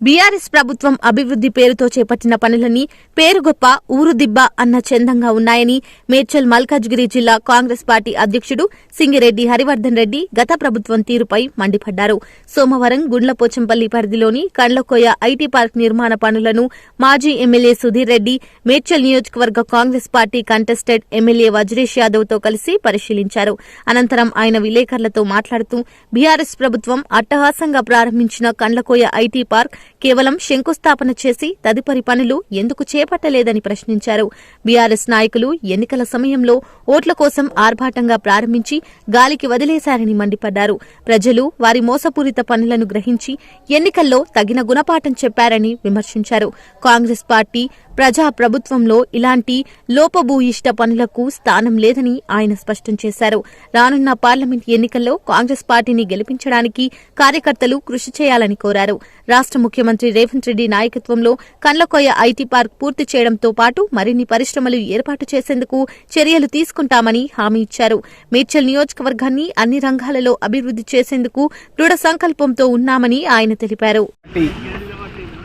BRS ప్రభుత్వం అభివృద్ది పేరుతో చేపట్టిన పనులన్నీ పేరు గొప్ప ఊరు దిబ్బ అన్న చందంగా ఉన్నాయని మేడ్చల్ మల్కాజ్గిరి జిల్లా కాంగ్రెస్ పార్టీ అధ్యక్షుడు సింగిరెడ్డి హరివర్దన్ రెడ్డి గత ప్రభుత్వం తీరుపై మండిపడ్డారు. సోమవారం గుండ్లపోచంపల్లి పరిధిలోని కండ్లకోయ ఐటీ పార్క్ నిర్మాణ పనులను మాజీ ఎమ్మెల్యే సుధీర్ రెడ్డి మేడ్చల్ నియోజకవర్గ Congress party contested MLA Vajresh యాదవ్తో కలిసి పరిశీలించారు. అనంతరం ఆయన విలేకరులతో మాట్లాడుతూ బీఆర్ఎస్ ప్రభుత్వం అట్టహాసంగా ప్రారంభించిన కండ్లకోయ ఐటీ పార్క్ కేవలం శంకుస్థాపన చేసి తదుపరి పనులు ఎందుకు చేపట్టలేదని ప్రశ్నించారు. బీఆర్ఎస్ నాయకులు ఎన్నికల సమయంలో ఓట్ల కోసం ఆర్భాటంగా ప్రారంభించి గాలికి వదిలేశారని మండిపడ్డారు. ప్రజలు వారి మోసపూరిత పనులను గ్రహించి ఎన్నికల్లో తగిన గుణపాఠం చెప్పారని విమర్శించారు. కాంగ్రెస్ పార్టీ ప్రజా ప్రభుత్వంలో ఇలాంటి లోపభూయిష్ట పనులకు స్థానం లేదని ఆయన స్పష్టం చేశారు. రానున్న పార్లమెంట్ ఎన్నికల్లో కాంగ్రెస్ పార్టీని గెలిపించడానికి కార్యకర్తలు కృషి చేయాలని కోరారు. రాష్ట ముఖ్యమంత్రి రేవంత్ రెడ్డి నాయకత్వంలో కండ్లకోయ ఐటీ పార్క్ పూర్తి చేయడంతో పాటు మరిన్ని పరిశ్రమలు ఏర్పాటు చేసేందుకు చర్యలు తీసుకుంటామని హామీ ఇచ్చారు. మేడ్చల్ నియోజకవర్గాన్ని అన్ని రంగాలలో అభివృద్ది చేసేందుకు దృఢ సంకల్పంతో ఉన్నామని ఆయన తెలిపారు.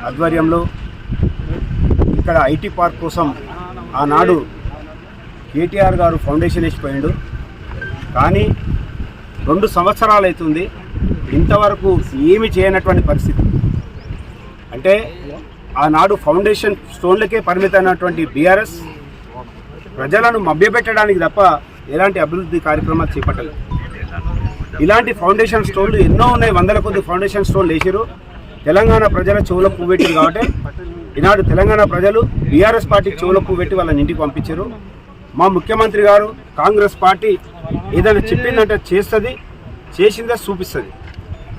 ఆధ్వర్యంలో ఇక్కడ ఐటీ పార్క్ కోసం ఆనాడు కేటీఆర్ గారు ఫౌండేషన్ వేసిపోయాడు. కానీ రెండు సంవత్సరాలు అవుతుంది ఇంతవరకు ఏమి చేయనటువంటి పరిస్థితి. అంటే ఆనాడు ఫౌండేషన్ స్టోన్లకే పరిమితమైనటువంటి బీఆర్ఎస్ ప్రజలను మభ్యపెట్టడానికి తప్ప ఎలాంటి అభివృద్ధి కార్యక్రమాలు చేపట్టలేదు. ఇలాంటి ఫౌండేషన్ స్టోన్లు ఎన్నో ఉన్నాయి. వందల కొద్ది ఫౌండేషన్ స్టోన్లు వేసారు తెలంగాణ ప్రజల చెవుల పువ్వు పెట్టింది కాబట్టి ఈనాడు తెలంగాణ ప్రజలు బీఆర్ఎస్ పార్టీ చెవుల పువ్వు పెట్టి వాళ్ళని ఇంటికి పంపించారు మా ముఖ్యమంత్రి గారు కాంగ్రెస్ పార్టీ ఏదైనా చెప్పిందంటే చేస్తుంది చేసిందే చూపిస్తుంది.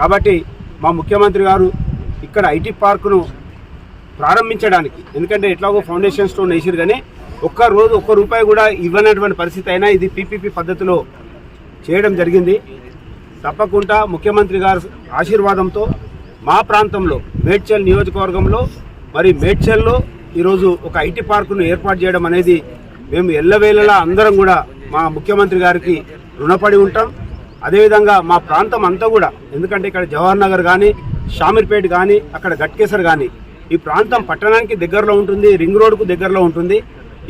కాబట్టి మా ముఖ్యమంత్రి గారు ఇక్కడ ఐటీ పార్కును ప్రారంభించడానికి. ఎందుకంటే ఎట్లాగో ఫౌండేషన్ స్టోన్ వేసారు కానీ ఒక్క రోజు ఒక్క రూపాయి కూడా ఇవ్వనటువంటి పరిస్థితి అయినా ఇది పీపీపీ పద్ధతిలో చేయడం జరిగింది. తప్పకుండా ముఖ్యమంత్రి గారి ఆశీర్వాదంతో మా ప్రాంతంలో మేడ్చల్ నియోజకవర్గంలో మరి మేడ్చల్లో ఈరోజు ఒక ఐటీ పార్కును ఏర్పాటు చేయడం అనేది మేము ఎల్లవేళలా అందరం కూడా మా ముఖ్యమంత్రి గారికి రుణపడి ఉంటాం. అదేవిధంగా మా ప్రాంతం అంతా కూడా ఎందుకంటే ఇక్కడ జవహర్ నగర్ కానీ షామీర్పేట్ కానీ అక్కడ గట్కేసర్ కానీ ఈ ప్రాంతం పట్టణానికి దగ్గరలో ఉంటుంది రింగ్ రోడ్కు దగ్గరలో ఉంటుంది.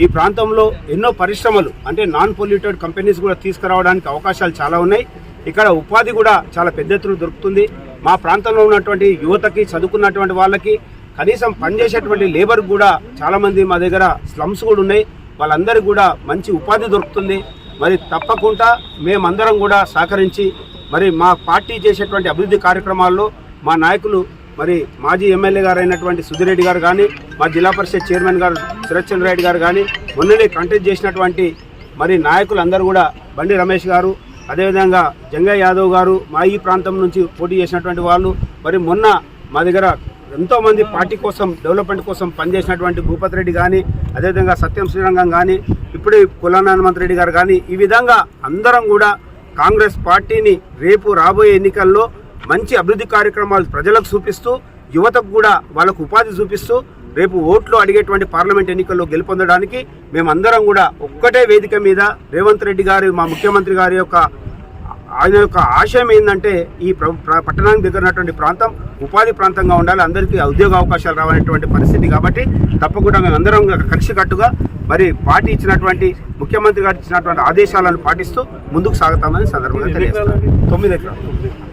ఈ ప్రాంతంలో ఎన్నో పరిశ్రమలు అంటే నాన్ పొల్యూటెడ్ కంపెనీస్ కూడా తీసుకురావడానికి అవకాశాలు చాలా ఉన్నాయి. ఇక్కడ ఉపాధి కూడా చాలా పెద్ద ఎత్తున దొరుకుతుంది. మా ప్రాంతంలో ఉన్నటువంటి యువతకి చదువుకున్నటువంటి వాళ్ళకి కనీసం పనిచేసేటువంటి లేబర్ కూడా చాలామంది మా దగ్గర స్లమ్స్ కూడా ఉన్నాయి. వాళ్ళందరికీ కూడా మంచి ఉపాధి దొరుకుతుంది. మరి తప్పకుండా మేమందరం కూడా సహకరించి మరి మా పార్టీ చేసేటువంటి అభివృద్ధి కార్యక్రమాల్లో మా నాయకులు మరి మాజీ ఎమ్మెల్యే గారు అయినటువంటి సుధిరెడ్డి గారు కానీ మా జిల్లా పరిషత్ చైర్మన్ గారు శరత్చంద్ర రెడ్డి గారు కానీ మొన్ననే కంటెస్ట్ చేసినటువంటి మరి నాయకులందరూ కూడా బండి రమేష్ గారు అదేవిధంగా జంగయ్య యాదవ్ గారు మా ఈ ప్రాంతం నుంచి పోటీ చేసినటువంటి వాళ్ళు మరి మొన్న మా దగ్గర ఎంతోమంది పార్టీ కోసం డెవలప్మెంట్ కోసం పనిచేసినటువంటి భూపతి రెడ్డి కానీ అదేవిధంగా సత్యం శ్రీరంగం కానీ ఇప్పుడే కులాన హనుమంత్ రెడ్డి గారు కానీ ఈ విధంగా అందరం కూడా కాంగ్రెస్ పార్టీని రేపు రాబోయే ఎన్నికల్లో మంచి అభివృద్ధి కార్యక్రమాలు ప్రజలకు చూపిస్తూ యువతకు కూడా వాళ్ళకు ఉపాధి చూపిస్తూ రేపు ఓట్లు అడిగేటువంటి పార్లమెంట్ ఎన్నికల్లో గెలుపొందడానికి మేమందరం కూడా ఒక్కటే వేదిక మీద రేవంత్ రెడ్డి గారి మా ముఖ్యమంత్రి గారి యొక్క ఆయన యొక్క ఆశయం ఏంటంటే ఈ పట్టణానికి దగ్గర ఉన్నటువంటి ప్రాంతం ఉపాధి ప్రాంతంగా ఉండాలి. అందరికీ ఉద్యోగ అవకాశాలు రావాలనేటువంటి పరిస్థితి కాబట్టి తప్పకుండా మేము అందరం కలిసికట్టుగా మరి పార్టీ ఇచ్చినటువంటి ముఖ్యమంత్రి గారు ఇచ్చినటువంటి ఆదేశాలను పాటిస్తూ ముందుకు సాగుతామని సందర్భంగా తెలియజేస్తాను. తొమ్మిది ఎకరాలు.